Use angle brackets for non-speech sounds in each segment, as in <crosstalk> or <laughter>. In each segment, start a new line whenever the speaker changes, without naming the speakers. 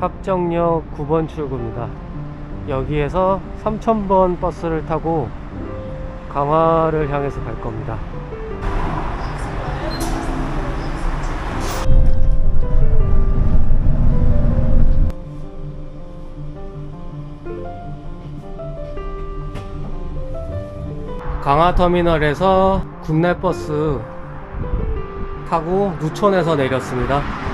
합정역 9번 출구입니다. 여기에서 3000번 버스를 타고 강화를 향해서 갈 겁니다. 강화터미널에서 국내버스 타고 누촌에서 내렸습니다.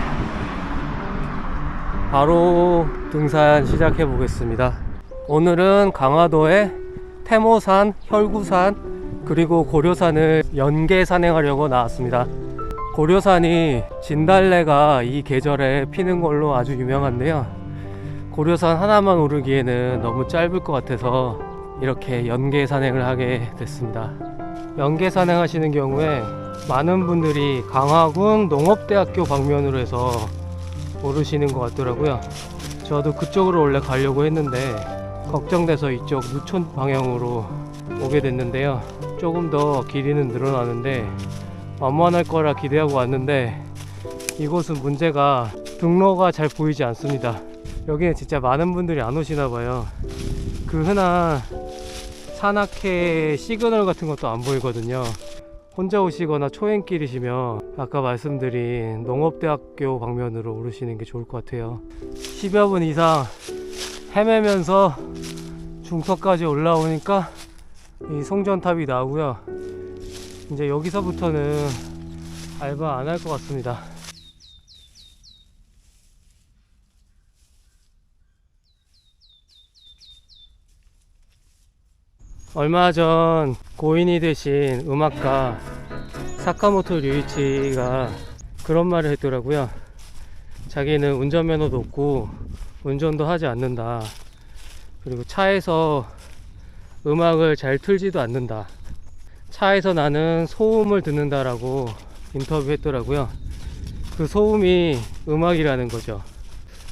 바로 등산 시작해 보겠습니다. 오늘은 강화도의 태모산, 혈구산, 그리고 고려산을 연계 산행하려고 나왔습니다. 고려산이 진달래가 이 계절에 피는 걸로 아주 유명한데요. 고려산 하나만 오르기에는 너무 짧을 것 같아서 이렇게 연계 산행을 하게 됐습니다. 연계 산행 하시는 경우에 많은 분들이 강화군 농업대학교 방면으로 해서 오르시는 것 같더라고요. 저도 그쪽으로 원래 가려고 했는데 걱정돼서 이쪽 누촌 방향으로 오게 됐는데요. 조금 더 길이는 늘어나는데 만만할 거라 기대하고 왔는데 이곳은 문제가 등로가 잘 보이지 않습니다. 여기는 진짜 많은 분들이 안 오시나 봐요. 그 흔한 산악회 시그널 같은 것도 안 보이거든요. 혼자 오시거나 초행길이시면 아까 말씀드린 농업대학교 방면으로 오르시는 게 좋을 것 같아요. 10여 분 이상 헤매면서 중턱까지 올라오니까 이 송전탑이 나오고요. 이제 여기서부터는 알바 안 할 것 같습니다. 얼마 전 고인이 되신 음악가 사카모토 류이치가 그런 말을 했더라고요. 자기는 운전면허도 없고 운전도 하지 않는다. 그리고 차에서 음악을 잘 틀지도 않는다. 차에서 나는 소음을 듣는다라고 인터뷰했더라고요. 그 소음이 음악이라는 거죠.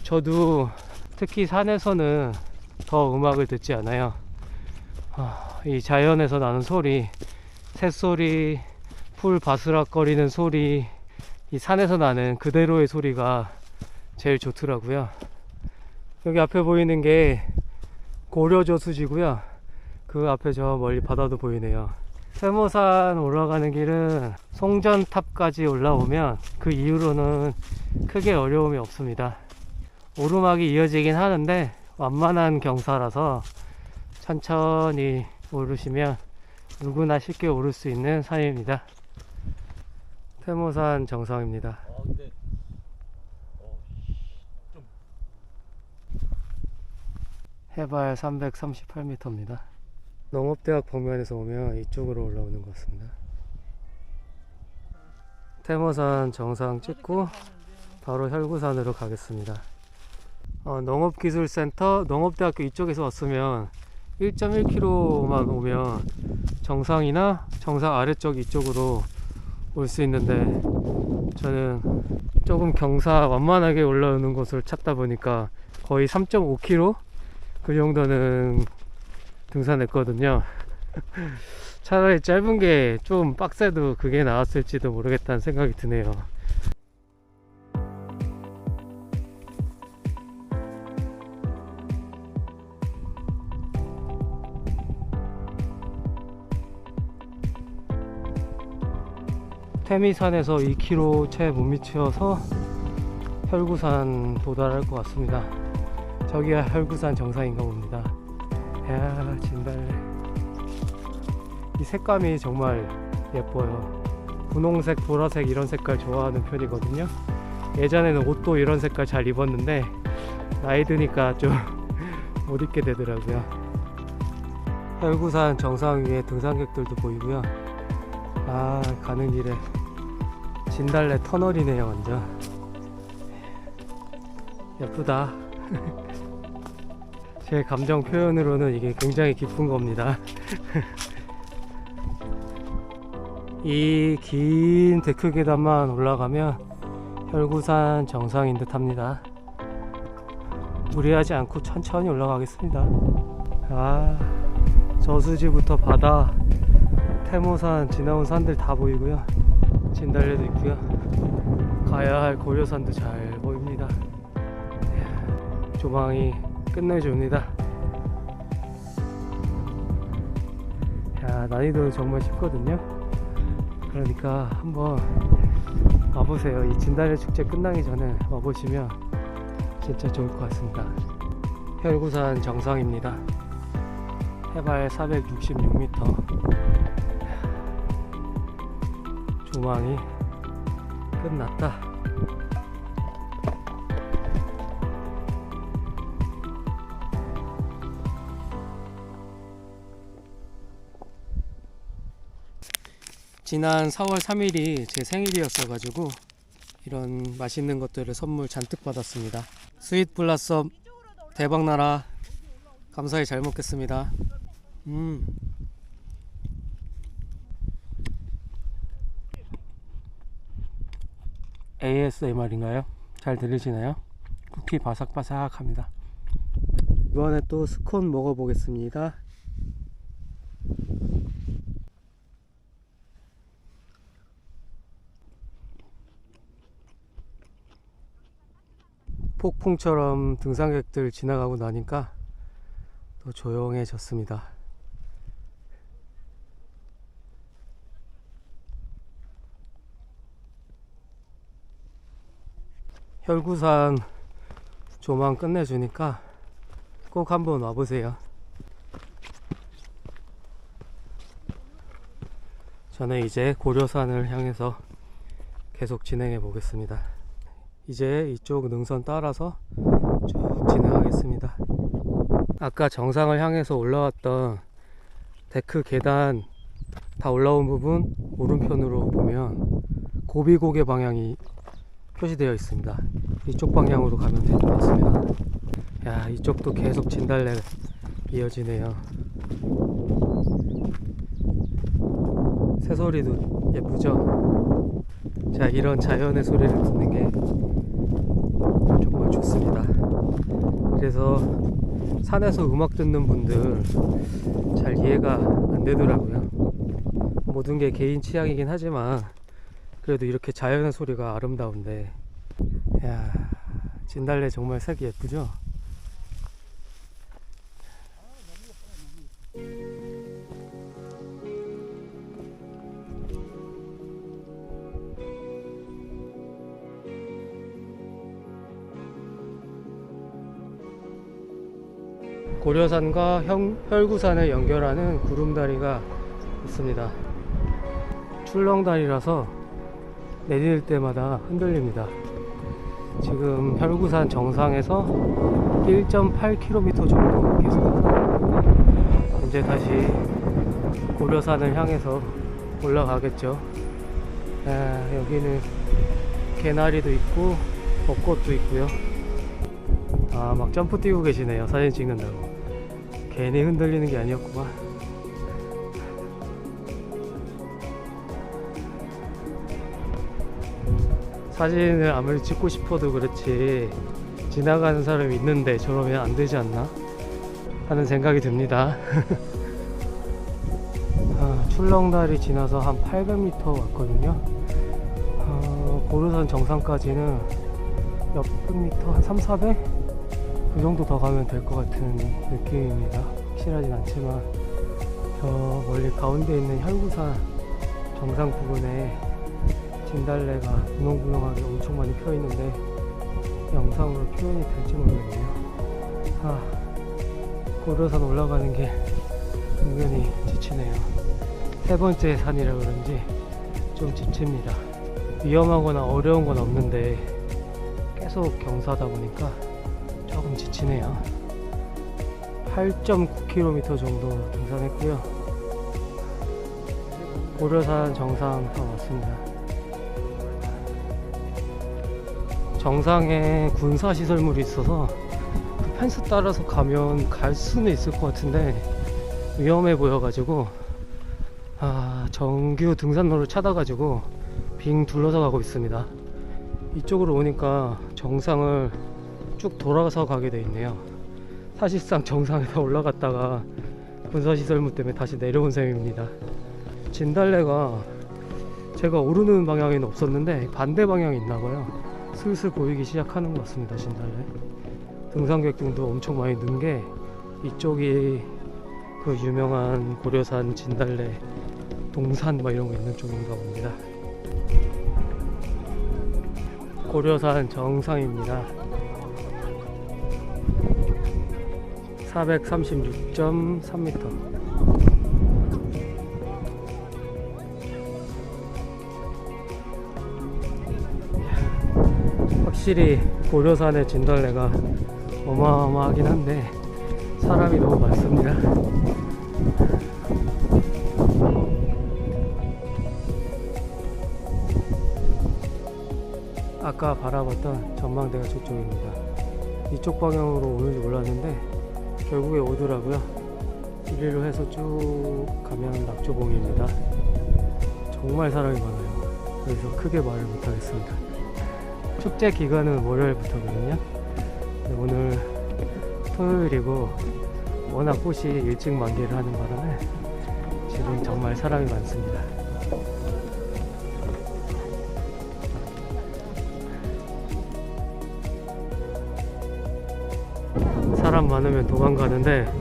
저도 특히 산에서는 더 음악을 듣지 않아요. 아, 이 자연에서 나는 소리, 새소리, 풀 바스락거리는 소리, 이 산에서 나는 그대로의 소리가 제일 좋더라고요. 여기 앞에 보이는 게 고려저수지고요. 그 앞에 저 멀리 바다도 보이네요. 세모산 올라가는 길은 송전탑까지 올라오면 그 이후로는 크게 어려움이 없습니다. 오르막이 이어지긴 하는데 완만한 경사라서 천천히 오르시면 누구나 쉽게 오를 수 있는 산입니다. 태모산 정상입니다.
아 근데 어, 좀
해발 338m입니다. 농업대학 방면에서 오면 이쪽으로 올라오는 것 같습니다. 태모산 정상 찍고 바로 혈구산으로 가겠습니다. 어, 농업기술센터 농업대학교 이쪽에서 왔으면 1.1km만 오면 정상이나 정상 아래쪽 이쪽으로 올 수 있는데 저는 조금 경사 완만하게 올라오는 곳을 찾다 보니까 거의 3.5km 그 정도는 등산했거든요. <laughs> 차라리 짧은 게 좀 빡세도 그게 나왔을지도 모르겠다는 생각이 드네요. 태미산에서 2km 채 못 미쳐서 혈구산 도달할 것 같습니다. 저기가 혈구산 정상인가 봅니다. 야 진달래 이 색감이 정말 예뻐요. 분홍색 보라색 이런 색깔 좋아하는 편이거든요. 예전에는 옷도 이런 색깔 잘 입었는데 나이 드니까 좀 <laughs> 못 입게 되더라고요. 혈구산 정상 위에 등산객들도 보이고요 아 가는 길에 진달래 터널이네요 완전 예쁘다 <laughs> 제 감정 표현으로는 이게 굉장히 기쁜 겁니다. <laughs> 이 긴 데크 계단만 올라가면 혈구산 정상인 듯 합니다. 무리하지 않고 천천히 올라가겠습니다. 아, 저수지부터 바다, 태모산, 지나온 산들 다 보이고요. 진달래도 있고요. 가야 할 고려산도 잘 보입니다. 조망이 끝내줍니다. 야, 난이도 정말 쉽거든요. 그러니까 한번 와보세요. 이 진달래 축제 끝나기 전에 와보시면 진짜 좋을 것 같습니다. 혈구산 정상입니다. 해발 466m. 조망이 끝났다. 지난 4월 3일이 제 생일이었어 가지고 이런 맛있는 것들을 선물 잔뜩 받았습니다. 스윗 블라썸 대박나라 감사히 잘 먹겠습니다. 음. ASMR인가요? 잘 들리시나요? 쿠키 바삭바삭합니다. 이번에 또 스콘 먹어보겠습니다. 폭풍처럼 등산객들 지나가고 나니까 또 조용해졌습니다. 혈구산 조망 끝내주니까 꼭 한번 와보세요. 저는 이제 고려산을 향해서 계속 진행해 보겠습니다. 이제 이쪽 능선 따라서 쭉 진행하겠습니다. 아까 정상을 향해서 올라왔던 데크 계단 다 올라온 부분 오른편으로 보면 고비고개 방향이 표시되어 있습니다. 이쪽 방향으로 가면 될것 같습니다. 야, 이쪽도 계속 진달래 이어지네요. 새소리도 예쁘죠? 자, 이런 자연의 소리를 듣는 게 정말 좋습니다. 그래서 산에서 음악 듣는 분들 잘 이해가 안 되더라고요. 모든 게 개인 취향이긴 하지만 그래도 이렇게 자연의 소리가 아름다운데 야 진달래 정말 색이 예쁘죠? 고려산과 형- 혈구산을 연결하는 구름다리가 있습니다. 출렁다리라서 내릴 때마다 흔들립니다. 지금 혈구산 정상에서 1.8km 정도 계속 이제 다시 고려산을 향해서 올라가겠죠. 아, 여기는 개나리도 있고 벚꽃도 있고요. 아, 막 점프 뛰고 계시네요. 사진 찍는다고. 괜히 흔들리는 게 아니었구만. 사진을 아무리 찍고 싶어도 그렇지 지나가는 사람이 있는데 저러면 안 되지 않나 하는 생각이 듭니다. <laughs> 아, 출렁다리 지나서 한 800m 왔거든요. 어, 고르산 정상까지는 몇백 미터 한 3, 400? 그 정도 더 가면 될 것 같은 느낌입니다. 확실하진 않지만 저 멀리 가운데 있는 혈구산 정상 부분에 진달래가 분홍분홍하게 엄청 많이 펴 있는데 영상으로 표현이 될지 모르겠네요. 아, 고려산 올라가는 게 은근히 지치네요. 세 번째 산이라 그런지 좀 지칩니다. 위험하거나 어려운 건 없는데 계속 경사다 보니까 조금 지치네요. 8.9km 정도 등산했고요. 고려산 정상 다 왔습니다. 정상에 군사 시설물이 있어서 그 펜스 따라서 가면 갈 수는 있을 것 같은데 위험해 보여가지고 아, 정규 등산로를 찾아가지고 빙 둘러서 가고 있습니다. 이쪽으로 오니까 정상을 쭉 돌아서 가게 돼 있네요. 사실상 정상에서 <laughs> 올라갔다가 군사시설물 때문에 다시 내려온 셈입니다. 진달래가 제가 오르는 방향에는 없었는데 반대 방향에 있나 봐요. 슬슬 보이기 시작하는 것 같습니다. 진달래. 등산객들도 엄청 많이 는 게 이쪽이 그 유명한 고려산 진달래 동산 뭐 이런 거 있는 쪽인가 봅니다. 고려산 정상입니다. 436.3m. 확실히 고려산의 진달래가 어마어마하긴 한데 사람이 너무 많습니다. 아까 바라봤던 전망대가 저쪽입니다. 이쪽 방향으로 오는지 몰랐는데 결국에 오더라고요. 이리로 해서 쭉 가면 낙조봉입니다. 정말 사람이 많아요. 그래서 크게 말을 못하겠습니다. 축제 기간은 월요일부터거든요. 오늘 토요일이고 워낙 꽃이 일찍 만개를 하는 바람에 지금 정말 사람이 많습니다. 사람 많으면 도망가는데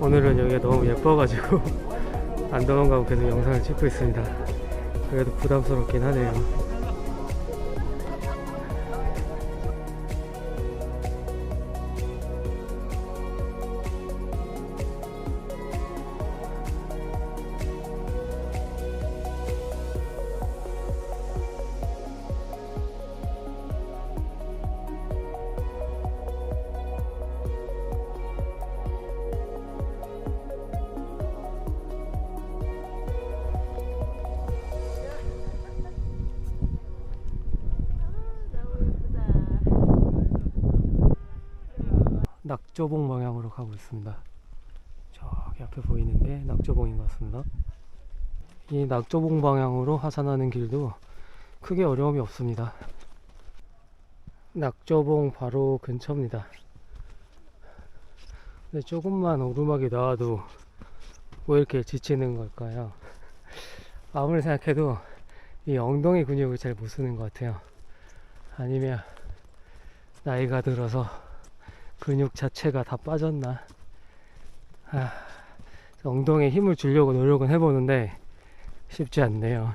오늘은 여기가 너무 예뻐가지고 <laughs> 안 도망가고 계속 영상을 찍고 있습니다. 그래도 부담스럽긴 하네요. 낙조봉 방향으로 가고 있습니다. 저기 앞에 보이는 게 낙조봉인 것 같습니다. 이 낙조봉 방향으로 하산하는 길도 크게 어려움이 없습니다. 낙조봉 바로 근처입니다. 근데 조금만 오르막이 나와도 왜 이렇게 지치는 걸까요? 아무리 생각해도 이 엉덩이 근육을 잘 못 쓰는 것 같아요. 아니면 나이가 들어서 근육 자체가 다 빠졌나? 아, 엉덩이에 힘을 주려고 노력은 해보는데 쉽지 않네요.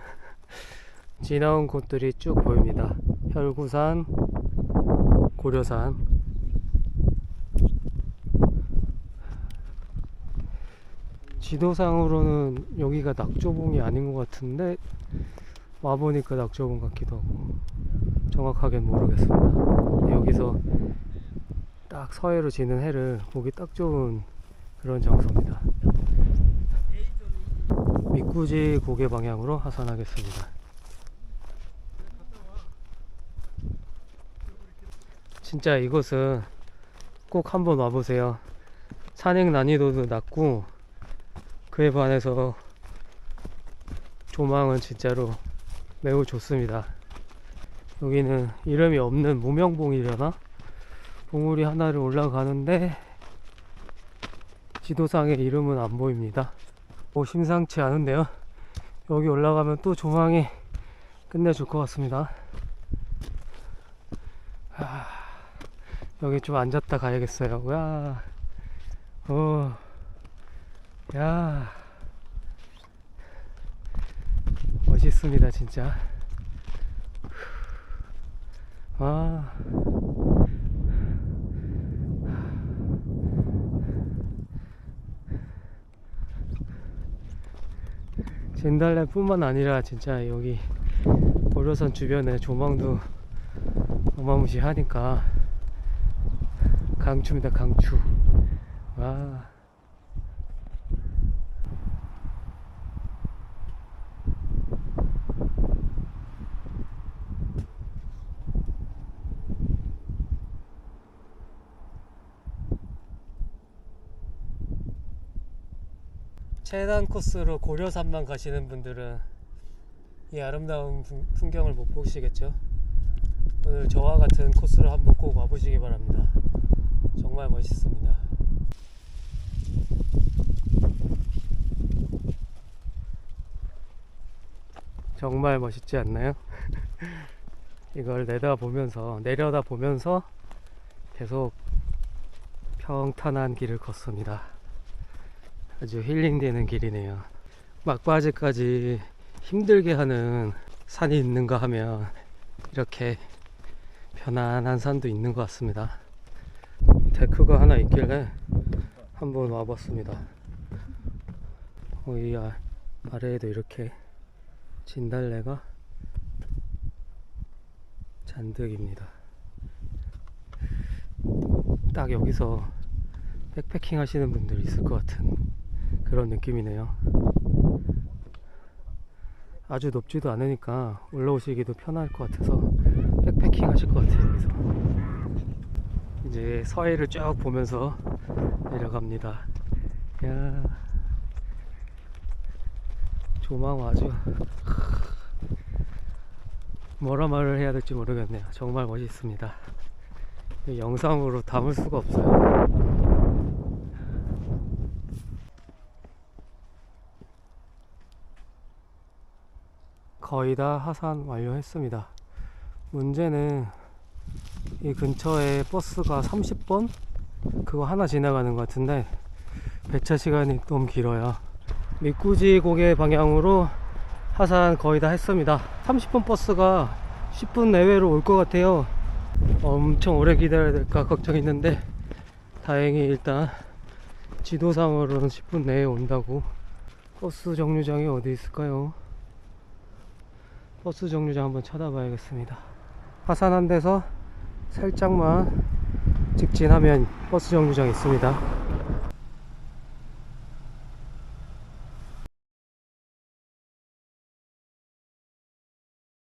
<laughs> 지나온 곳들이 쭉 보입니다. 혈구산 고려산. 지도상으로는 여기가 낙조봉이 아닌 것 같은데 와보니까 낙조봉 같기도 하고 정확하게는 모르겠습니다. 여기서 딱 서해로 지는 해를 보기 딱 좋은 그런 장소입니다. 밑구지 고개 방향으로 하산하겠습니다. 진짜 이곳은 꼭 한번 와보세요. 산행 난이도도 낮고 그에 반해서 조망은 진짜로 매우 좋습니다. 여기는 이름이 없는 무명봉이려나? 봉우리 하나를 올라가는데 지도상의 이름은 안 보입니다. 뭐 심상치 않은데요. 여기 올라가면 또 조망이 끝내줄 것 같습니다. 아, 여기 좀 앉았다 가야겠어요. 야, 어, 야, 멋있습니다, 진짜. 아. 진달래뿐만 아니라 진짜 여기 고려산 주변에 조망도 어마무시하니까 강추입니다 강추. 와 최단 코스로 고려산만 가시는 분들은 이 아름다운 풍- 풍경을 못 보시겠죠? 오늘 저와 같은 코스를 한번 꼭 와보시기 바랍니다. 정말 멋있습니다. 정말 멋있지 않나요? <laughs> 이걸 내다 보면서 내려다 보면서 계속 평탄한 길을 걷습니다. 아주 힐링되는 길이네요. 막바지까지 힘들게 하는 산이 있는가 하면 이렇게 편안한 산도 있는 것 같습니다. 데크가 하나 있길래 한번 와봤습니다. 어, 이 아, 아래에도 이렇게 진달래가 잔뜩입니다. 딱 여기서 백패킹 하시는 분들 있을 것 같은 그런 느낌이네요. 아주 높지도 않으니까 올라오시기도 편할 것 같아서 백패킹 하실 것 같아요. 여기서 이제 서해를 쭉 보면서 내려갑니다. 야 조망 아주 뭐라 말을 해야 될지 모르겠네요. 정말 멋있습니다. 이 영상으로 담을 수가 없어요. 거의 다 하산 완료했습니다. 문제는 이 근처에 버스가 30번 그거 하나 지나가는 것 같은데 배차 시간이 너무 길어요. 미꾸지 고개 방향으로 하산 거의 다 했습니다. 30분 버스가 10분 내외로 올 것 같아요. 엄청 오래 기다려야 될까 걱정했는데 다행히 일단 지도상으로는 10분 내에 온다고 버스 정류장이 어디 있을까요? 버스 정류장 한번 찾아봐야겠습니다. 하산 한 데서 살짝만 직진하면 버스 정류장 있습니다.